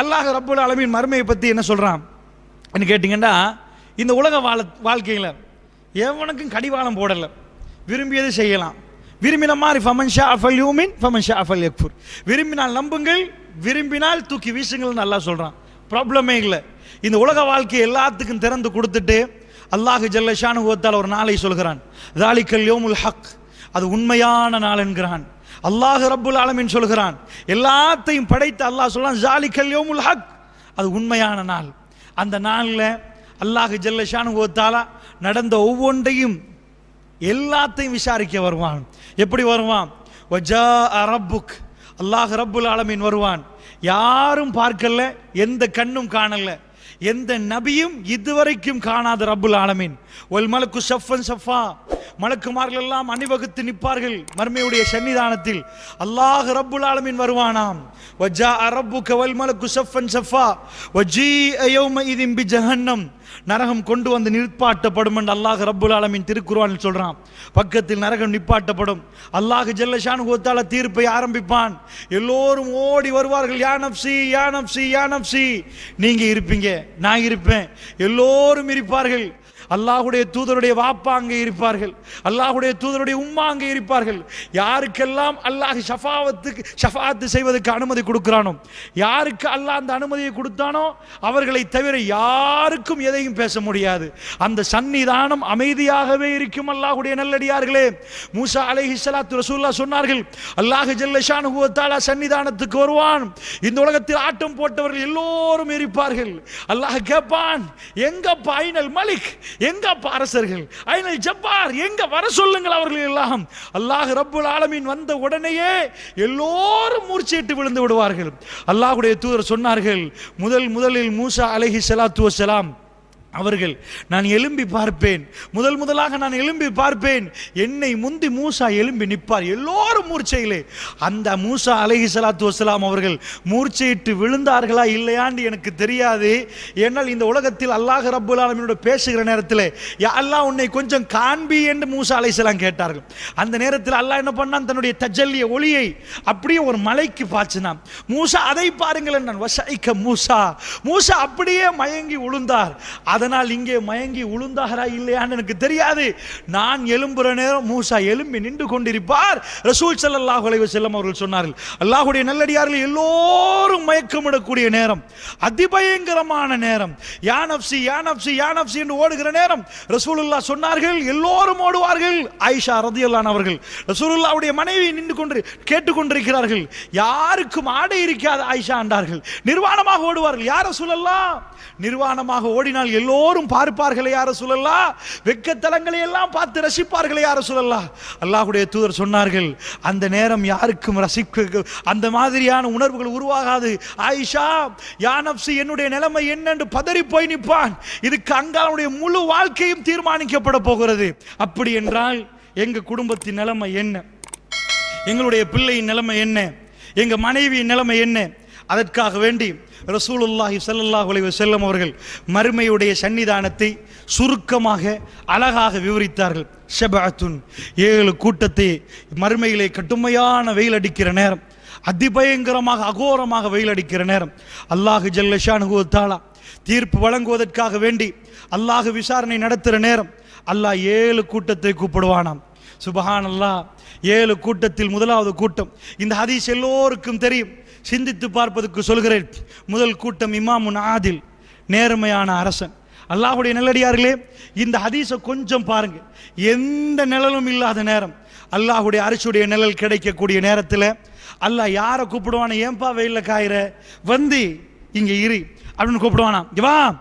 அல்லாஹ் ரப்புல் அலமின் மறுமையை பற்றி என்ன சொல்கிறான் கேட்டிங்கன்னா இந்த உலக வாழ வாழ்க்கையில் எவனுக்கும் கடிவாளம் போடலை. விரும்பியது செய்யலாம். விரும்பின மாதிரி ஃபமன்ஷா அஃபல் யூமின் ஃபமன்ஷா அஃபல் யக்ஃபுர். விரும்பினால் நம்புங்கள் விரும்பினால் தூக்கி வீசுங்கள்னு நல்லா சொல்கிறான் ப்ராப்ளமே இல்லை. இந்த உலக வாழ்க்கையை எல்லாத்துக்கும் திறந்து கொடுத்துட்டு அல்லாஹ் ஜல்லஷானு ஓத்தால் ஒரு நாளை சொல்கிறான். தாலிக்கல் யோமுல் ஹக் அது உண்மையான நாள் என்கிறான். அல்லாஹ் ரப்புல் ஆலமீன் சொல்கிறான். எல்லாத்தையும் படைத்து அல்லாஹ் சொல்கிறான் ஜாலிக்கல் யோமுல் ஹக். அது உண்மையான நாள். அந்த நாளில் அல்லாஹ் ஜல்லஷானு ஓத்தாலா நடந்த ஒவ்வொன்றையும் எல்லாத்தையும் விசாரிக்க வருவான். எப்படி வருவான்? வஜா அரபுக் அல்லாஹ் ரப்புல் ஆலமீன் வருவான். யாரும் பார்க்கல எந்த கண்ணும் காணலை. எந்த நபியும் இதுவரைக்கும் காணாத ரப்புல் ஆலமீன். ஒல் மலக்கு சஃபன் சஃபா மலக்குமார்கள் எல்லாம் அணிவகுத்து நிற்பார்கள் மர்மையுடைய சன்னிதானத்தில். அல்லாஹ் ரப்புல் ஆலமீன் வருவானாம். வஜா அரபு வல் மலக்கு சஃபன் சஃபா வஜி யௌம இதின் பி ஜஹன்னம். நரகம் கொண்டு வந்து நிற்பாட்டப்படும் என்று அல்லாஹ் ரப்புல் ஆலமின் திருக்குறான் சொல்கிறான் பக்கத்தில் நரகம் நிப்பாட்டப்படும். அல்லாஹ் ஜல்லஷான் கோத்தால தீர்ப்பை ஆரம்பிப்பான். எல்லோரும் ஓடி வருவார்கள் யா நப்சி யா நப்சி யா நப்சி நீங்கள் இருப்பீங்க நான் இருப்பேன். எல்லோரும் இருப்பார்கள். அல்லாஹுடைய தூதருடைய வாப்பா அங்கே இருப்பார்கள். அல்லாஹுடைய தூதருடைய உம்மா அங்கே இருப்பார்கள். யாருக்கெல்லாம் அல்லாஹ் ஷஃபாவத்துக்கு ஷஃபாத்து செய்வதற்கு அனுமதி கொடுக்கிறானோ யாருக்கு அல்லாஹ் அந்த அனுமதியை கொடுத்தானோ அவர்களை தவிர யாருக்கும் எதையும் பேச முடியாது. அந்த சன்னிதானம் அமைதியாகவே இருக்கும் அல்லாஹுடைய நல்லடியார்களே. மூசா அலைஹி ஸலாத்து ரசூல்லா சொன்னார்கள் அல்லாஹ் ஜல்லஷான் ஹுவத்தாலா சன்னிதானத்துக்கு வருவான். இந்த உலகத்தில் ஆட்டம் போட்டவர்கள் எல்லோரும் இருப்பார்கள். அல்லாஹ் கேட்பான் எங்க பைனல் மலிக்? எங்க அரசர்கள்? ஐநல் ஜப்பார் எங்க வர சொல்லுங்கள் அவர்கள் எல்லாம்? அல்லாஹ் ரப்புல் ஆலமீன் வந்த உடனேயே எல்லோரும் மூர்ச்சையிட்டு விழுந்து விடுவார்கள். அல்லாஹுடைய தூதர் சொன்னார்கள் முதல் முதலில் மூசா அலஹி சலாத்து வசலாம் அவர்கள் நான் எலும்பி பார்ப்பேன். முதல் முதலாக நான் எலும்பி பார்ப்பேன். என்னை முந்தி மூசா எழும்பி நிற்பார் எல்லோரும் மூர்ச்சையிலே. அந்த மூசா அலஹி சலாத்து வசலாம் அவர்கள் மூர்ச்சையிட்டு விழுந்தார்களா இல்லையான்னு எனக்கு தெரியாது. ஏன்னால் இந்த உலகத்தில் அல்லாஹ் ரப்புல் ஆலமீனோட பேசுகிற நேரத்தில் யா அல்லாஹ் உன்னை கொஞ்சம் காண்பி என்று மூசா அலைசலாம் கேட்டார்கள். அந்த நேரத்தில் அல்லாஹ் என்ன பண்ணான்? தன்னுடைய தஜல்லிய ஒளியை அப்படியே ஒரு மலைக்கு பாய்ச்சினான். மூசா அதை பாருங்கள் நான் வசைக்க மூசா. மூசா அப்படியே மயங்கி உளுந்தார். அதனால் இங்கே மயங்கி உளுந்தாரா இல்லையான்னு எனக்கு தெரியாது. நான் எழும்புற நேரம் மூசா எழும்பி நின்று கொண்டிருப்பார். ரசூல் ஸல்லல்லாஹு அலைஹி செல்லம் அவர்கள் சொன்னார்கள் அல்லாஹுடைய நல்லடியார்கள் எல்லோரும் மயக்கமிடக்கூடிய நேரம் அதிபயங்கரமான நேரம். யானப்சி யானப்சி யானப்சி என்று ஓடுகிற நேரம். ரசூலுல்லா சொன்னார்கள் எல்லோரும் ஓடுவார்கள். ஐஷா ரதியல்லான் அவர்கள் ரசூலுல்லாவுடைய மனைவி நின்று கொண்டு கேட்டுக்கொண்டிருக்கிறார்கள் யாருக்கும் ஆடை இருக்காது ஆயிஷா என்றார்கள். நிர்வாணமாக ஓடுவார்கள். யார் ரசூலல்லா நிர்வாணமாக ஓடினால் எல்லோரும் பார்ப்பார்களே யார சொல்லலா? வெக்கத்தலங்களை எல்லாம் பார்த்து ரசிப்பார்களே யார சொல்லலா? அல்லாஹுடைய தூதர் சொன்னார்கள் அந்த நேரம் யாருக்கும் ரசிக்க அந்த மாதிரியான உணர்வுகள் உருவாகாது. ஆயிஷா யானப்சி என்னுடைய நிலைமை என்னென்று பதறி போய் நிற்பான். இதுக்கு அங்காளுடைய முழு வாழ்க்கையும் தீர்மானிக்கப்பட போகிறது. அப்படி என்றால் எங்க குடும்பத்தின் நிலைமை என்ன? எங்களுடைய பிள்ளையின் நிலைமை என்ன? எங்க மனைவியின் நிலைமை என்ன? அதற்காக வேண்டி ரசூலுல்லாஹி ஸல்லல்லாஹு அலைஹி வஸல்லம் அவர்கள் மறுமையுடைய சன்னிதானத்தை சுருக்கமாக அழகாக விவரித்தார்கள். ஷபஅத்துன் ஏழு கூட்டத்தை மறுமையிலே கடுமையான வெயில் அடிக்கிற நேரம் அதிபயங்கரமாக அகோரமாக வெயில் அடிக்கிற நேரம். அல்லாஹு ஜல்லஷானு தாலா தீர்ப்பு வழங்குவதற்காக வேண்டி அல்லாஹ் விசாரணை நடத்துகிற நேரம் அல்லாஹ் ஏழு கூட்டத்தை கூப்பிடுவானாம். சுபஹான் அல்லாஹ் ஏழு கூட்டத்தில் முதலாவது கூட்டம். இந்த ஹதீஸ் எல்லோருக்கும் தெரியும். சிந்தித்து பார்ப்பதற்கு சொல்கிறேன். முதல் கூட்டம் இமாமுன் ஆதில் நேர்மையான அரசன். அல்லாஹுடைய நிலடியார்களே இந்த ஹதீஸை கொஞ்சம் பாருங்க. எந்த நிழலும் இல்லாத நேரம். அல்லாஹுடைய அரசுடைய நிழல் கிடைக்கக்கூடிய நேரத்தில் அல்லாஹ் யாரை கூப்பிடுவானே ஏன்பா வெயிலில் காயிற? வந்து இங்கே இரு. அப்படின்னு கூப்பிடுவானா. இங்க வா.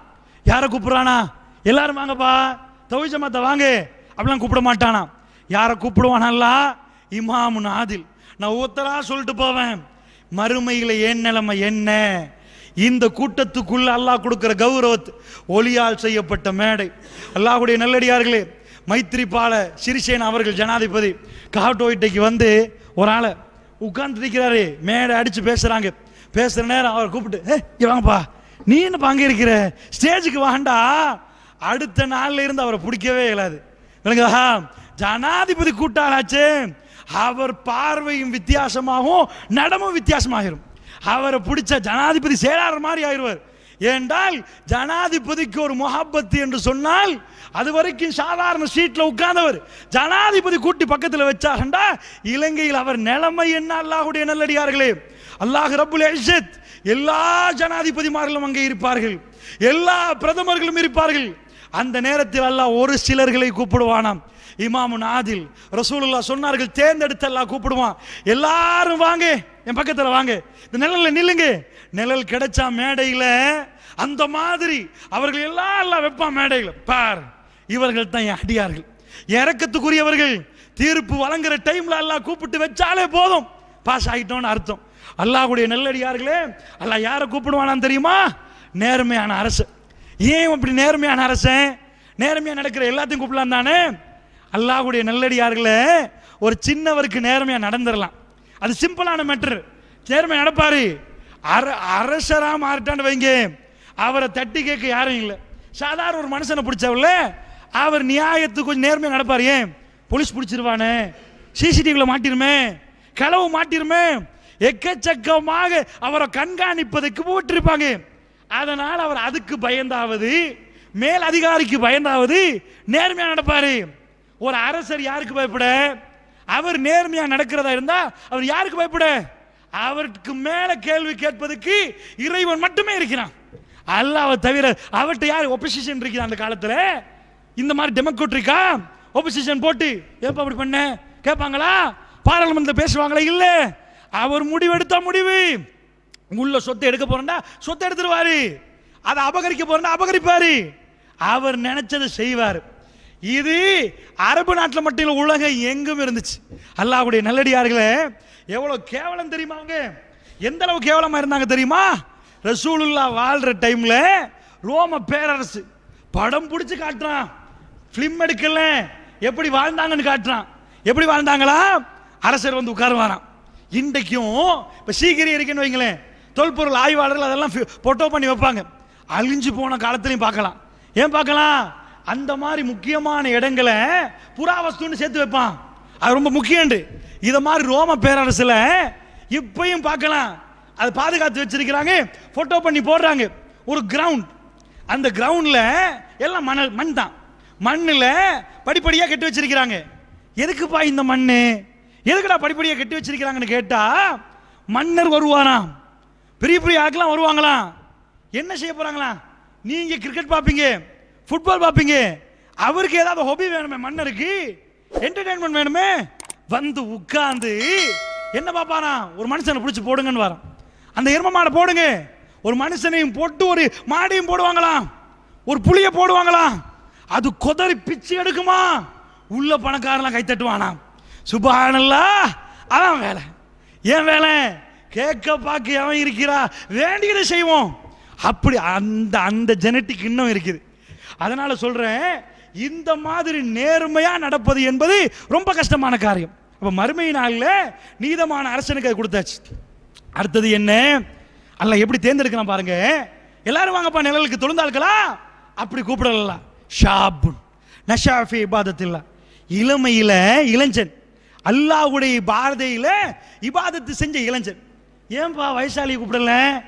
யாரை கூப்பிடுறானா? எல்லாரும் வாங்கப்பா. தவிஜமாத்த வாங்க. அப்படிலாம் கூப்பிட மாட்டானா. யாரை கூப்பிடுவானா இமாமுன் ஆதில். நான் ஒவ்வொருத்தரா சொல்லிட்டு போவேன். மறுமையில் என் நிலைமை என்ன? இந்த கூட்டத்துக்குள்ள அல்லாஹ் கொடுக்குற கௌரவத் ஒளியால் செய்யப்பட்ட மேடை. அல்லாஹுடைய நல்லடியார்களே மைத்திரிபால சிறிசேன அவர்கள் ஜனாதிபதி காட்டோயிட்டைக்கு வந்து ஒரு ஆளை உட்கார்ந்து இருக்கிறாரு மேடை அடித்து பேசுகிறாங்க பேசுகிற நேரம் அவரை கூப்பிட்டு ஏ இவங்கப்பா நீ என்னப்பா அங்கே இருக்கிற? ஸ்டேஜுக்கு வாண்டா அடுத்த நாளில் இருந்து அவரை பிடிக்கவே இயலாது. விளங்குதா? ஜனாதிபதி கூட்டாளாச்சே அவர் பார்வையும் வித்தியாசமாகும் நடமும் வித்தியாசமாகிரும். அவரை பிடிச்ச ஜனாதிபதி செயலாளர் மாதிரி ஆயிடுவார். ஏண்டால் ஜனாதிபதிக்கு ஒரு முகப்பத்து என்று சொன்னால் அது வரைக்கும் சாதாரண சீட்டில் உட்கார்ந்தவர். ஜனாதிபதி கூட்டி பக்கத்தில் வச்சாகண்டா இலங்கையில் அவர் நிலைமை என்ன? அல்லாஹ்வுடைய நல்லடியார்களே. அல்லாஹ் ரபுல் இஸ்ஸத் எல்லா ஜனாதிபதிமார்களும் அங்கே இருப்பார்கள். எல்லா பிரதமர்களும் இருப்பார்கள். அந்த நேரத்தில் அல்லாஹ் ஒரு சிலர்களை கூப்பிடுவானாம். இமாமுன் ஆதில் ரசூலுல்லா சொன்னார்கள் தேர்ந்தெடுத்து எல்லாம் கூப்பிடுவான். எல்லாரும் வாங்க என் பக்கத்தில் வாங்க. இந்த நிழலில் நில்லுங்க. நிழல் கிடைச்சா மேடையில் அந்த மாதிரி அவர்கள் எல்லாம் எல்லாம் வைப்பான் மேடையில். பார் இவர்கள் தான் என் அடியார்கள். இறக்கத்துக்குரியவர்கள். தீர்ப்பு வழங்குற டைம்ல எல்லாம் கூப்பிட்டு வச்சாலே போதும். பாஸ் ஆகிட்டோம்னு அர்த்தம். அல்லாஹ்வுடைய நெல்லடியார்களே அல்லாஹ் யாரை கூப்பிடுவானான்னு தெரியுமா? நேர்மையான அரசு ஏன் அப்படி நேர்மையான அரசன்? நேர்மையாக நடக்கிற எல்லாத்தையும் கூப்பிடலாம் தானே? அல்லாஹுடைய நல்லடியார்களே ஒரு சின்னவருக்கு நேர்மையாக நடந்துடலாம் அது சிம்பிளான மேட்ரு நேர்மையாக நடப்பாரு. அர அரசராக மாறிட்டான்னு வைங்க. அவரை தட்டி கேட்க யாரும் இல்லை. சாதாரண ஒரு மனுஷனை பிடிச்சவர்ல அவர் நியாயத்துக்கு கொஞ்சம் நேர்மையாக நடப்பார். ஏன்? போலீஸ் பிடிச்சிருவானே. சிசிடிவியில் மாட்டிருமே. களவு மாட்டிருமே. எக்கச்சக்கமாக அவரை கண்காணிப்பதற்கு போட்டிருப்பாங்க அதனால் அவர் அதுக்கு பயந்தாவது மேல் அதிகாரிக்கு பயந்தாவது நேர்மையாக நடப்பாரு. ஒரு அரசர் யாருக்கு பயப்பட? அவர் நேர்மையாக நடக்கிறதா இருந்தா அவர் யாருக்கு பயப்பட? அவருக்கு மேல கேள்வி கேட்பதற்கு இறைவன் மட்டுமே இருக்கிறான். அல்லாவை தவிர அவர்கிட்ட யார் ஒப்போசிஷன் இருக்கிறான் அந்த காலத்தில்? இந்த மாதிரி டெமோக்ரட்டிக்கா ஒப்போசிஷன் போட்டு ஏப்பா அப்படி பண்ண? கேட்பாங்களா? பாராளுமன்றத்தில் பேசுவாங்களா? இல்லை. அவர் முடிவெடுத்தா முடிவு. உள்ள சொத்தை எடுக்க போறேன்னா சொத்தை எடுத்துருவாரு. அதை அபகரிக்க போறேன்னா அபகரிப்பாரு. அவர் நினைச்சதை செய்வார். இது அரபு நாட்டில் மட்டும் இல்லை உலகம் எங்கும் இருந்துச்சு. அல்லாஹ்வுடைய நல்லடியார்களே எவ்வளோ கேவலம் தெரியுமாங்க எந்த அளவு கேவலமாக இருந்தாங்க தெரியுமா? ரசூலுல்லா வாழ்கிற டைமில் ரோம பேரரசு படம் பிடிச்சி காட்டுறான். ஃபிலிம் எடுக்கல. எப்படி வாழ்ந்தாங்கன்னு காட்டுறான். எப்படி வாழ்ந்தாங்களா? அரசர் வந்து உட்காருவாராம். இன்றைக்கும் இப்போ சீக்கிரம் இருக்குன்னு வைங்களேன். தொல்பொருள் ஆய்வாளர்கள் அதெல்லாம் போட்டோ பண்ணி வைப்பாங்க. அழிஞ்சு போன காலத்துலையும் பார்க்கலாம். ஏன் பார்க்கலாம்? அந்த மாதிரி முக்கியமான இடங்களை புறாவஸ்துன்னு சேர்த்து வைப்பான். அது ரொம்ப முக்கியம்ண்டு. இதை மாதிரி ரோம பேரரசில் இப்பையும் பார்க்கலாம். அது பாதுகாத்து வச்சிருக்கிறாங்க. ஃபோட்டோ பண்ணி போடுறாங்க. ஒரு கிரவுண்ட் அந்த கிரவுண்டில் எல்லாம் மணல் மண் தான். மண்ணில் படிப்படியாக கட்டி வச்சிருக்கிறாங்க. எதுக்குப்பா இந்த மண் எதுக்குடா படிப்படியாக கட்டி வச்சிருக்கிறாங்கன்னு கேட்டால் மன்னர் வருவாராம். பெரிய பெரிய ஆட்கள்லாம் வருவாங்களாம் என்ன செய்ய போகிறாங்களாம் நீங்கள் கிரிக்கெட் பார்ப்பீங்க ஃபுட்பால் பார்ப்பீங்க. அவருக்கு ஏதாவது ஹாபி வேணுமே மன்னருக்கு? என்டர்டைன்மெண்ட் வேணுமே? வந்து உட்காந்து என்ன பார்ப்பானா? ஒரு மனுஷனை பிடிச்சி போடுங்கன்னு வரான். அந்த எரும மாடை போடுங்க. ஒரு மனுஷனையும் போட்டு ஒரு மாடையும் போடுவாங்களாம் ஒரு புளியை போடுவாங்களாம் அது கொதறி பிச்சு எடுக்குமா? உள்ள பணக்காரெல்லாம் கை தட்டுவானாம் சுபஹானல்லா அதான் வேலை. ஏன் வேலை? கேட்க பார்க்க அவன் இருக்கிறா? வேண்டியதை செய்வோம். அப்படி அந்த அந்த ஜெனட்டிக் இன்னும் இருக்குது. அதனால் சொல்கிறேன் இந்த மாதிரி நேர்மையாக நடப்பது என்பது ரொம்ப கஷ்டமான காரியம். இப்போ மறுமை நாளில் நீதமான அரசனுக்கு அது கொடுத்தாச்சு. அடுத்தது என்ன? அல்ல எப்படி தேர்ந்தெடுக்கலாம் பாருங்க. எல்லாரும் வாங்கப்பா நிழலுக்கு தொழுந்தாள்களா அப்படி கூப்பிடலாம் ஷாபுன். நஷாஃபி இபாதத்தில்லா. இளமையில் இளைஞன். அல்லாஹ்வுடைய பாரதையில இபாதத்து செஞ்ச இளைஞன். ஏன்பா வயசாலியை கூப்பிடல?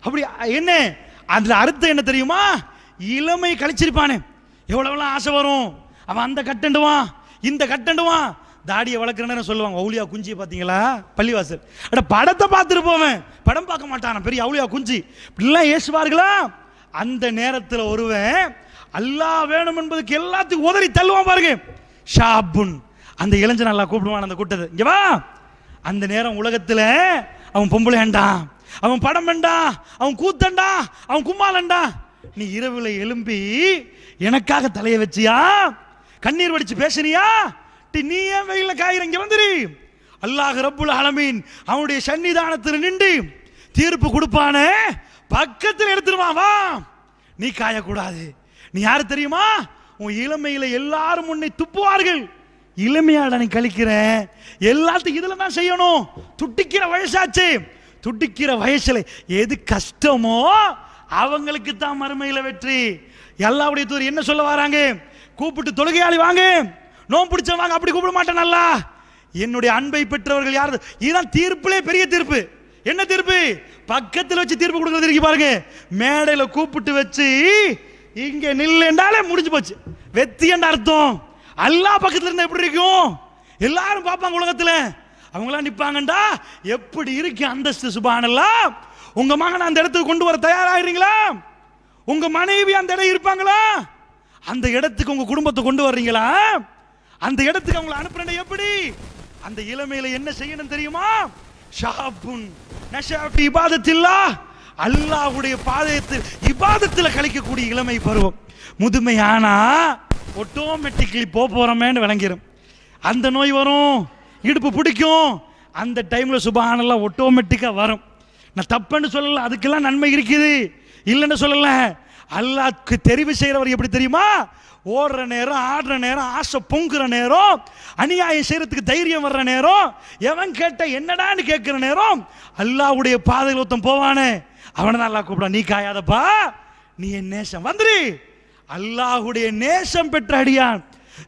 அப்படி என்ன? அதில் அர்த்தம் என்ன தெரியுமா? இளமை கழிச்சிருப்பானே. எவ்வளவுலாம் ஆசை வரும். அவன் அந்த கட்டண்டுவான் இந்த கட்டண்டுவான் தாடியை வளர்க்குறேன்னு சொல்லுவாங்க. அவுளியா குஞ்சி பார்த்தீங்களா? பள்ளிவாசல். அட படத்தை பார்த்துட்டு போவேன். படம் பார்க்க மாட்டான். பெரிய அவுளியா குஞ்சி. இப்படிலாம் ஏசுவார்களா? அந்த நேரத்தில் ஒருவன் அல்லாஹ் வேணும் என்பதுக்கு எல்லாத்துக்கும் உதறி தள்ளுவான் பாருங்க. ஷாபுன். அந்த இளைஞன் நல்லா கூப்பிடுவான் அந்த கூட்டத்தை. இங்கே வா. அந்த நேரம் உலகத்தில் அவன் பொம்பளை அவன் படம் வேண்டா அவன் கூத்தண்டா அவன் கும்மாலண்டா நீ இரவில் எழும்பி எனக்காக தலையை வச்சியா? கண்ணீர் வடிச்சு பேசுனியா? டி, நீ ஏன் வெயில காயிற? இங்க வந்துரு. அல்லாஹ் ரப்புல் அலமீன் அவனுடைய சன்னிதானத்தில் நின்று தீர்ப்பு கொடுப்பானே. பக்கத்தில் எடுத்துருவான் வா. நீ காயக்கூடாது. நீ யாரு தெரியுமா? உன் இளமையில எல்லாரும் உன்னை துப்புவார்கள். இளமையாடனை கழிக்கிறேன். கழிக்கிற எல்லாத்துக்கும் இதில் தான் செய்யணும். துட்டிக்கிற வயசாச்சு. துட்டிக்கிற வயசில் எது கஷ்டமோ அவங்களுக்கு தான் மறுமையில் வெற்றி. எல்லாவுடைய தூர் என்ன சொல்ல வராங்க? கூப்பிட்டு தொழுகையாளி வாங்க. நோம் பிடிச்ச வாங்க. அப்படி கூப்பிட மாட்டேன் நல்லா. என்னுடைய அன்பை பெற்றவர்கள் யார்? இதுதான் தீர்ப்புலே பெரிய தீர்ப்பு. என்ன தீர்ப்பு? பக்கத்தில் வச்சு தீர்ப்பு கொடுக்கறது இருக்கு பாருங்க. மேடையில் கூப்பிட்டு வச்சு இங்கே நில்லுண்டாலே முடிஞ்சு போச்சு. வெத்தி என்ற அர்த்தம். அல்லாஹ் பக்கத்தில் இருந்தால் எப்படி இருக்கும்? எல்லாரும் பார்ப்பாங்க உலகத்தில். அவங்களாம் நிற்பாங்கண்டா எப்படி இருக்கு அந்தஸ்து சுபானெல்லாம் உங்க மகன் அந்த இடத்துக்கு கொண்டு வர தயாராகிறீங்களா? உங்க மனைவி அந்த இடம் இருப்பாங்களா? அந்த இடத்துக்கு உங்க குடும்பத்தை கொண்டு வர்றீங்களா? அந்த இடத்துக்கு அவங்களை அனுப்புறேன் எப்படி? அந்த இளமையில என்ன செய்யணும் தெரியுமா? ஷாபுன் நஷாபி இபாதத்தில்லா. அல்லாஹ்வுடைய பாதத்தில் இபாதத்தில் கழிக்கக்கூடிய இளமை பருவம். முதுமையானா? ஆட்டோமேட்டிக்லி போக போறோமேன்னு விளங்கிரும். அந்த நோய் வரும். இடுப்பு பிடிக்கும். அந்த டைமில் சுபானெல்லாம் ஆட்டோமேட்டிக்காக வரும். நான் தப்புன்னு சொல்லலை அதுக்கெல்லாம் நன்மை இருக்குது. இல்லைன்னு சொல்லலை. அல்லாக்கு தெரிவு செய்கிறவர் எப்படி தெரியுமா? ஓடுற நேரம் ஆடுற நேரம் ஆசை பொங்குற நேரம் அநியாயம் செய்கிறதுக்கு தைரியம் வர்ற நேரம் எவன் கேட்ட என்னடான்னு கேட்குற நேரம் அல்லாவுடைய பாதையில் ஒருத்தன் போவானே. அவனை தான் அல்லா கூப்பிட நீ காயாதப்பா நீ என் நேசம் வந்துரு. அல்லாஹுடைய நேசம் பெற்ற அடியான்.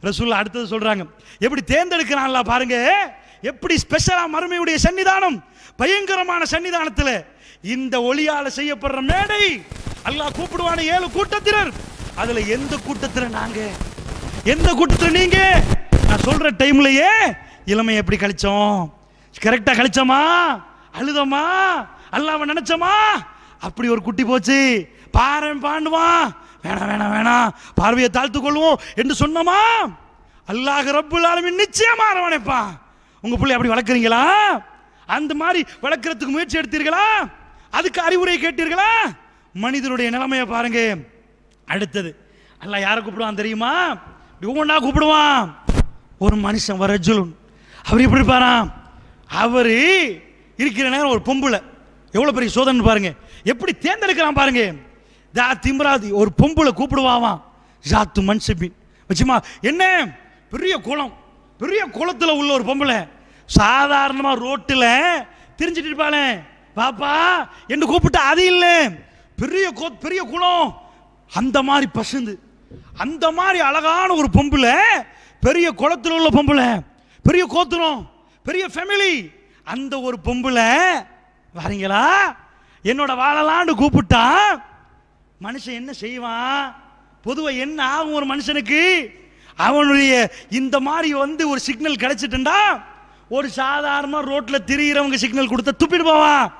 ரசூல்லா அடுத்தது சொல்றாங்க எப்படி தேர்ந்தெடுக்கிறான்ல பாருங்க எப்படி ஸ்பெஷலா மறுமையுடைய சன்னிதானம் பயங்கரமான சன்னிதானத்தில் இந்த ஒளியால செய்யப்படுற மேடை அல்லாஹ் கூப்பிடுவான ஏழு கூட்டத்தினர். அதுல எந்த கூட்டத்தில் நாங்க? எந்த கூட்டத்தில் நீங்க? நான் சொல்ற டைம்லயே இளமை எப்படி கழிச்சோம்? கரெக்டா கழிச்சோமா? அழுதமா? அல்லாம நினைச்சோமா? அப்படி ஒரு குட்டி போச்சு. பாரன் பாண்டுவான். வேணாம் வேணாம் வேணாம். பார்வையை தாழ்த்து கொள்வோம் என்று சொன்னோமா? அல்லாஹ் ரப்புல் ஆலமீன் நிச்சயமா அரவணைப்பான். உங்க பிள்ளை அப்படி வளர்க்குறீங்களா? அந்த மாதிரி வளர்க்குறதுக்கு முயற்சி எடுத்தீர்களா? அதுக்கு அறிவுரை கேட்டீர்களா? மனிதனுடைய நிலைமையை பாருங்க. அடுத்தது அல்ல யாரை கூப்பிடுவான் தெரியுமா? ஒவ்வொன்றா கூப்பிடுவான். ஒரு மனுஷன் வர அவர் எப்படி இருப்பாராம் அவர் இருக்கிற நேரம் ஒரு பொம்பளை எவ்வளோ பெரிய சோதனை பாருங்க. எப்படி தேர்ந்தெடுக்கிறான் பாருங்க. தா திம்ராதி ஒரு பொம்பளை கூப்பிடுவாவாம் ஜாத்து மன்சிபின். வச்சுமா என்ன? பெரிய குளம். பெரிய குளத்தில் உள்ள ஒரு பொம்பளை. சாதாரணமாக ரோட்டில் தெரிஞ்சிட்டு இருப்பாளே. பாப்பா என்று கூப்பிட்டு அது இல்லை. பெரிய கோ- பெரிய குளம். அந்த மாதிரி பசுந்து. அந்த மாதிரி அழகான ஒரு பொம்பளை. பெரிய குளத்தில் உள்ள பொம்பளை. பெரிய கோத்திரம். பெரிய ஃபேமிலி அந்த ஒரு பொம்பளை வரீங்களா? என்னோட வாழலான்னு கூப்பிட்டா மனுஷன் என்ன செய்வான்? பொதுவாக என்ன ஆகும் ஒரு மனுஷனுக்கு? அவனுடைய இந்த மாதிரி வந்து ஒரு சிக்னல் கிடைச்சிட்டுண்டா ஒரு சாதாரண ரோட்டில் திரியிறவங்க சிக்னல் கொடுத்தா துப்பிட்டு போவான்.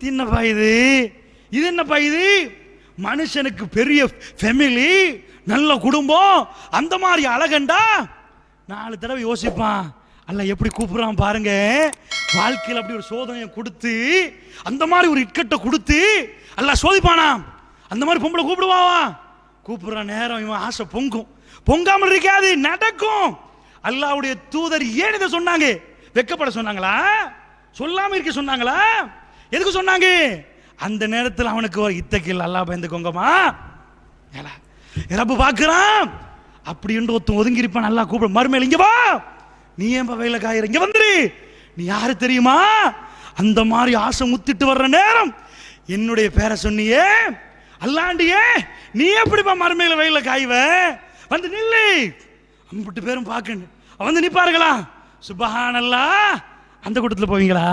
தின்னப்பா என்னப்பா இது? இது என்னப்பா இது? மனுஷனுக்கு பெரிய ஃபேமிலி நல்ல குடும்பம் அந்த மாதிரி அழகண்டா? நாலு தடவை யோசிப்பான். அல்ல எப்படி கூப்பிடுறான் பாருங்க. வாழ்க்கையில் அப்படி ஒரு சோதனையை கொடுத்து அந்த மாதிரி ஒரு இக்கட்டை கொடுத்து அல்ல சோதிப்பானா அந்த மாதிரி பொம்பளை கூப்பிடுவாவா? கூப்பிடுற நேரம் இவன் ஆசை பொங்கும். பொங்காமல் இருக்காது நடக்கும். அல்லாவுடைய தூதர் ஏன் இதை சொன்னாங்க? வெக்கப்பட சொன்னாங்களா? சொல்லாம இருக்க சொன்னாங்களா? எதுக்கு சொன்னாங்க? அந்த நேரத்தில் அவனுக்கு ஒரு இத்தக்கில் அல்லாஹ் பயந்துக்கோங்கம்மா ஏலா, ரப்பு பார்க்கிறான். அப்படின்னு ஒருத்தன் ஒதுங்கி இருப்பான் நல்லா கூப்பிட. மறுமையில் இங்க வா. நீ ஏன் வயல காயிற? இங்க வந்துரு. நீ யாரு தெரியுமா? அந்த மாதிரி ஆசை முத்திட்டு வர்ற நேரம் என்னுடைய பேரை சொன்னியே அல்லாண்டியே நீ எப்படிப்பா மருமையில் வயலில் காய்வ? வந்து நில்லு. அம்பிட்டு பேரும் பார்க்கணும். வந்து நிப்பாருங்களா சுபஹானல்லா. அந்த கூட்டத்தில் போவீங்களா?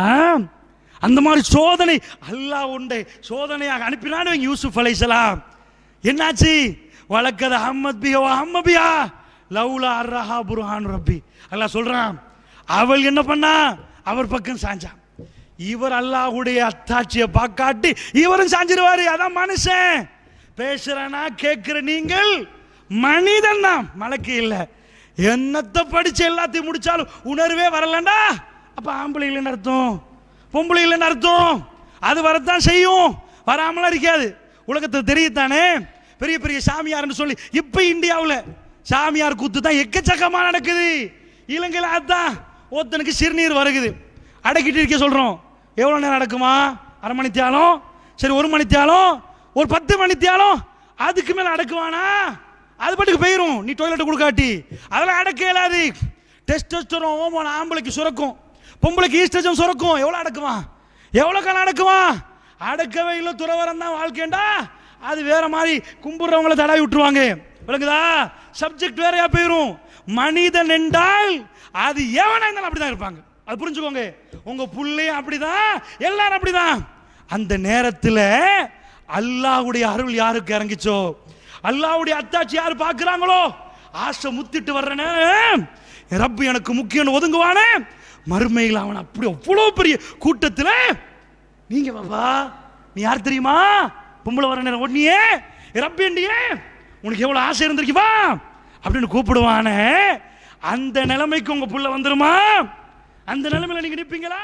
அந்த மாதிரி சோதனை அல்லாஹ் உண்டை சோதனையாக அனுப்பினான்னு யூசுஃப் அலைசலாம் என்னாச்சு? வழக்கத அஹமத் பிஹா அஹம்மபியா லவ்லா அர்ரஹா புருஹான் ரப்பி. அல்லாஹ் சொல்கிறான் அவள் என்ன பண்ணா? அவர் பக்கம் சாஞ்சான். இவர் அல்லாஹ்வுடைய அத்தாட்சியை பார்க்காட்டி இவரும் சாஞ்சிருவாரு. அதான் மனுஷன். பேசுறனா கேட்கிற நீங்கள் மனிதன் தான் மலக்கு இல்லை. என்னத்தை படிச்சு எல்லாத்தையும் முடிச்சாலும் உணர்வே வரலண்டா. அப்ப ஆம்பளை இல்லைன்னு அர்த்தம். பொம்பளை இல்லைன்னு அர்த்தம். அது வரத்தான் செய்யும். வராமலாம் இருக்காது. உலகத்தில் தெரியத்தானே? பெரிய பெரிய சாமியார்னு சொல்லி இப்போ இந்தியாவில் சாமியார் கூத்து தான் எக்கச்சக்கமாக நடக்குது. இலங்கையில் அதுதான் ஒருத்தனுக்கு சிறுநீர் வருகுது. அடக்கிட்டு இருக்க சொல்கிறோம் எவ்வளோ நேரம் நடக்குமா? அரை மணி தியாலம் சரி ஒரு மணி தியாலம் ஒரு பத்து மணி தியாலம் அதுக்கு மேலே அடக்குவானா? அது பாட்டுக்கு போயிடும் நீ டொய்லெட் கொடுக்காட்டி. அதெல்லாம் அடக்க இயலாது டெஸ்டோஸ்டரோன் ஹோமோன் ஆம்பளைக்கு சுரக்கும். பொம்பளைக்கு ஈஸ்ட்ரஜன் சுரக்கும். எவ்வளோ அடக்குவான் எவ்வளோ காலம் அடக்குவான் அடக்கவே இல்லை துறவரம் தான் வாழ்க்கைண்டா. அது வேற மாதிரி கும்பிட்றவங்கள தடவி விட்டுருவாங்க. விளங்குதா? சப்ஜெக்ட் வேறையா போயிடும் மனிதன் என்றால் அது எவனா இருந்தாலும் அப்படிதான் இருப்பாங்க. அது புரிஞ்சுக்கோங்க. உங்க பிள்ளையும் அப்படிதான் எல்லாரும் அப்படிதான். அந்த நேரத்தில் அல்லாவுடைய அருள் யாருக்கு இறங்கிச்சோ? அல்லாவுடைய அத்தாச்சி யார் பார்க்குறாங்களோ? ஆசை முத்திட்டு வர்ற நேரம் ரப்பு எனக்கு முக்கியம் ஒதுங்குவானே. மறுமையில் அவன் அப்படி அவ்வளோ பெரிய கூட்டத்தில் நீங்க பாப்பா நீ யார் தெரியுமா? பொம்பளை வர நேரம் ஒன்னியே ரப்பிண்டியே உனக்கு எவ்வளோ ஆசை இருந்திருக்குவா அப்படின்னு கூப்பிடுவானே. அந்த நிலைமைக்கு உங்கள் புள்ள வந்துருமா? அந்த நிலைமையில நீங்க நிப்பீங்களா?